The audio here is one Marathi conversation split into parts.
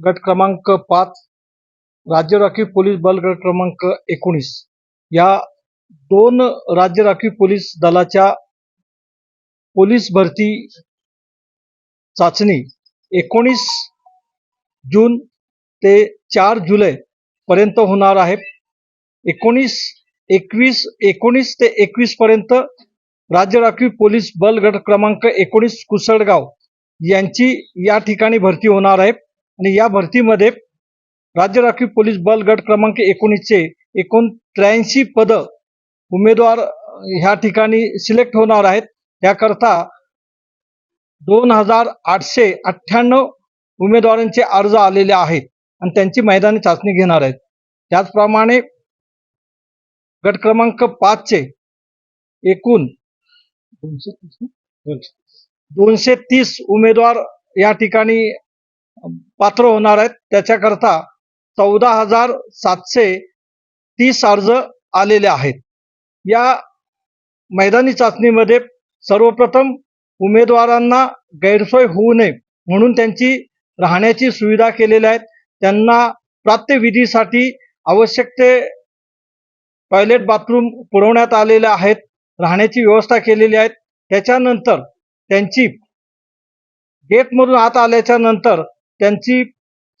गट क्रमांक पाच राज्य राखीव पोलीस बल गट क्रमांक एकोणीस. या दोन राज्य राखीव पोलीस दलाच्या पोलीस भरती चाचणी एकोणीस जून ते चार जुलै पर्यंत होणार आहे. एकोणीस एकवीस एकोणीस ते एकवीस पर्यंत राज्य राखीव पोलीस बल गट क्रमांक एकोणीस कुसळगाव यांची या ठिकाणी भरती होणार आहे. आणि या भरतीमध्ये राज्य राखीव पोलीस बल गट क्रमांक एकोणीसचे एकूण त्र्याऐंशी पद उमेदवार ह्या ठिकाणी सिलेक्ट होणार आहेत. त्याकरता दोन हजार आठशे अठ्ठ्याण्णव उमेदवारांचे अर्ज आलेले आहेत आणि त्यांची मैदानी चाचणी घेणार आहेत. त्याचप्रमाणे गट क्रमांक पाचचे एकूण दोनशे. दोनशे तीस उमेदवार या ठिकाणी पात्र होणार आहेत. त्याच्याकरता चौदा हजार सातशे तीस अर्ज आलेले आहेत. या मैदानी चाचणीमध्ये सर्वप्रथम उमेदवारांना गैरसोय होऊ नये म्हणून त्यांची राहण्याची सुविधा केलेल्या आहेत. त्यांना प्रात्यविधीसाठी आवश्यक ते टॉयलेट बाथरूम पुरवण्यात आलेल्या आहेत. राहण्याची व्यवस्था केलेली आहे. त्याच्यानंतर त्यांची गेटमधून आत आल्याच्यानंतर त्यांची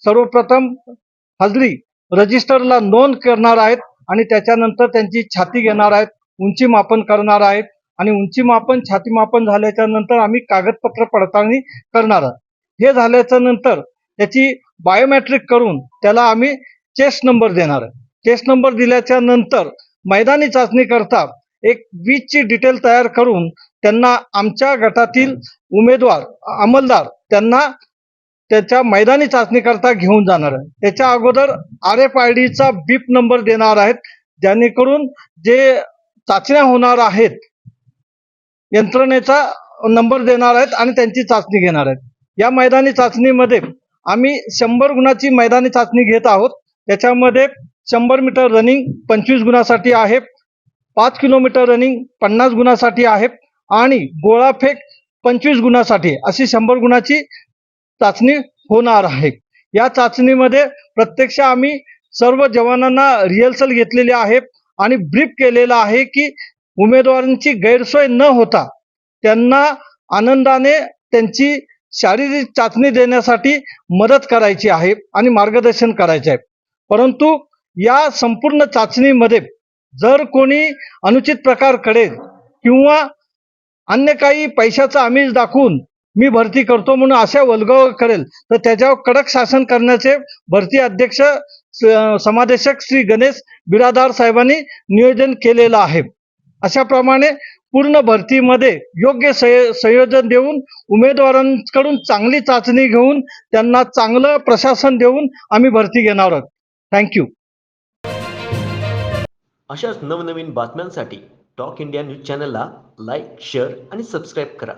सर्वप्रथम हजरी रजिस्टरला नोंद करणार आहेत आणि त्याच्यानंतर त्यांची छाती घेणार आहेत उंची मापन करणार आहेत आणि उंची मापन छाती मापन झाल्याच्यानंतर आम्ही कागदपत्र पडताळणी करणार आहोत. हे झाल्याच्यानंतर त्याची बायोमॅट्रिक करून त्याला आम्ही चेस्ट नंबर देणार आहे चेस्ट नंबर दिल्याच्या नंतर मैदानी चाचणी करता एक वीजची डिटेल तयार करून त्यांना आमच्या गटातील उमेदवार अंमलदार त्यांना त्याच्या मैदानी चाचणी करता घेऊन जाणार आहे. त्याच्या अगोदर आर एफ आय डीचा बीप नंबर देणार आहेत. जेणेकरून जे चाचण्या होणार आहेत यंत्रणेचा नंबर देणार आहेत आणि त्यांची चाचणी घेणार आहेत. या मैदानी चाचणीमध्ये आम्ही शंभर गुणाची मैदानी चाचणी घेत आहोत. त्याच्यामध्ये शंभर मीटर रनिंग पंचवीस गुणासाठी आहे. पाच किलोमीटर रनिंग पन्नास गुणासाठी आहे. आणि गोळाफेक पंचवीस गुणासाठी अशी शंभर गुणाची चाचणी होणार आहे. या चाचणीमध्ये प्रत्यक्ष आम्ही सर्व जवानांना रिहर्सल घेतलेली आहे आणि ब्रीफ केलेलं आहे की उमेदवारांची गैरसोय न होता त्यांना आनंदाने त्यांची शारीरिक चाचणी देण्यासाठी मदत करायची आहे आणि मार्गदर्शन करायचे आहे. परंतु या संपूर्ण चाचणीमध्ये जर कोणी अनुचित प्रकार करेल किंवा अन्य काही पैशाचा आमिष दाखवून मी भरती करतो म्हणून अशा वलगाव करेल. तर त्याच्यावर कडक शासन करण्याचे भरती अध्यक्ष समादेशक श्री गणेश बिरादार साहेबांनी नियोजन केलेलं आहे. अशाप्रमाणे पूर्ण भरतीमध्ये योग्य संयोजन देऊन उमेदवारांकडून चांगली चाचणी घेऊन त्यांना चांगलं प्रशासन देऊन आम्ही भरती घेणार आहोत. थँक्यू अशाच नवनवीन बातम्यांसाठी टॉक इंडिया न्यूज चॅनलला लाईक शेअर आणि सबस्क्राईब करा.